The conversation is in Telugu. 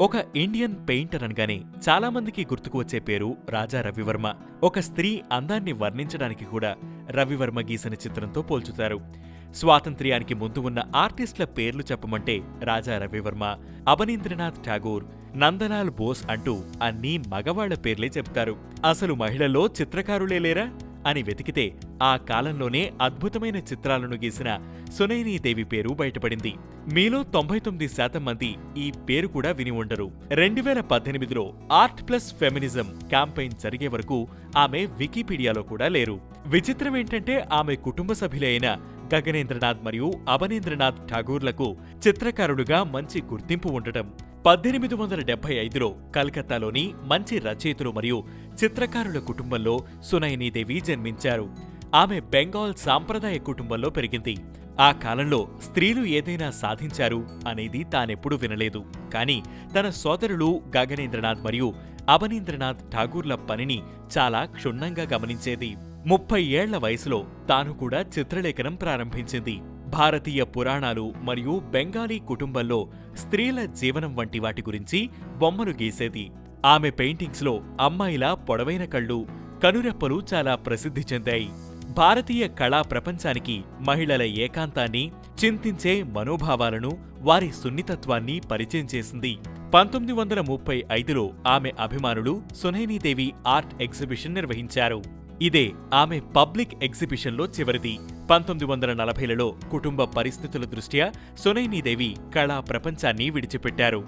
ఒక ఇండియన్ పెయింటర్ అనగానే చాలా మందికి గుర్తుకు వచ్చే పేరు రాజా రవివర్మ. ఒక స్త్రీ అందాన్ని వర్ణించడానికి కూడా రవివర్మ గీసిన చిత్రంతో పోల్చుతారు. స్వాతంత్ర్యానికి ముందు ఉన్న ఆర్టిస్టుల పేర్లు చెప్పమంటే రాజా రవివర్మ అవనీంద్రనాథ్ ఠాగూర్ నందలాల్ బోస్ అంటూ అన్నీ మగవాళ్ళ పేర్లే చెప్తారు. అసలు మహిళల్లో చిత్రకారులే లేరా? అని వెతికితే ఆ కాలంలోనే అద్భుతమైన చిత్రాలను గీసిన సునైనీదేవి పేరు బయటపడింది. మీలో తొంభై తొమ్మిది శాతం మంది ఈ పేరు కూడా విని ఉండరు. రెండు వేల పద్దెనిమిదిలో ఆర్ట్ ప్లస్ ఫెమినిజం క్యాంపెయిన్ జరిగే వరకు ఆమె వికీపీడియాలో కూడా లేరు. విచిత్రం ఏంటంటే ఆమె కుటుంబ సభ్యులైన గగనేంద్రనాథ్ మరియు అవనీంద్రనాథ్ ఠాగూర్లకు చిత్రకారుడుగా మంచి గుర్తింపు ఉండటం. పద్దెనిమిది వందల డెబ్బై ఐదులో కలకత్తాలోని మంచి రచయితలు మరియు చిత్రకారుల కుటుంబంలో సునయనీదేవి జన్మించారు. ఆమె బెంగాల్ సాంప్రదాయ కుటుంబంలో పెరిగింది. ఆ కాలంలో స్త్రీలు ఏదైనా సాధించారు అనేది తానెప్పుడూ వినలేదు. కానీ తన సోదరులు గగనేంద్రనాథ్ మరియు అవనీంద్రనాథ్ ఠాగూర్ల పనిని చాలా క్షుణ్ణంగా గమనించేది. ముప్పై ఏళ్ళ వయసులో తాను కూడా చిత్రలేఖనం ప్రారంభించింది. భారతీయ పురాణాలు మరియు బెంగాలీ కుటుంబంలో స్త్రీల జీవనం వంటి వాటి గురించి బొమ్మలు గీసేది. ఆమె పెయింటింగ్స్లో అమ్మాయిల పొడవైన కళ్ళు కనురెప్పలు చాలా ప్రసిద్ధి చెందాయి. భారతీయ కళా ప్రపంచానికి మహిళల ఏకాంతాన్ని చింతించే మనోభావాలను వారి సున్నితత్వాన్ని పరిచయం చేసింది. పంతొమ్మిది వందల ముప్పై ఐదులో ఆమె అభిమానులు సునైనీదేవి ఆర్ట్ ఎగ్జిబిషన్ నిర్వహించారు. ఇదే ఆమె పబ్లిక్ ఎగ్జిబిషన్లో చివరిది. పంతొమ్మిది వందల నలభైలలో కుటుంబ పరిస్థితుల దృష్ట్యా సునైనీదేవి కళా ప్రపంచాన్ని విడిచిపెట్టారు.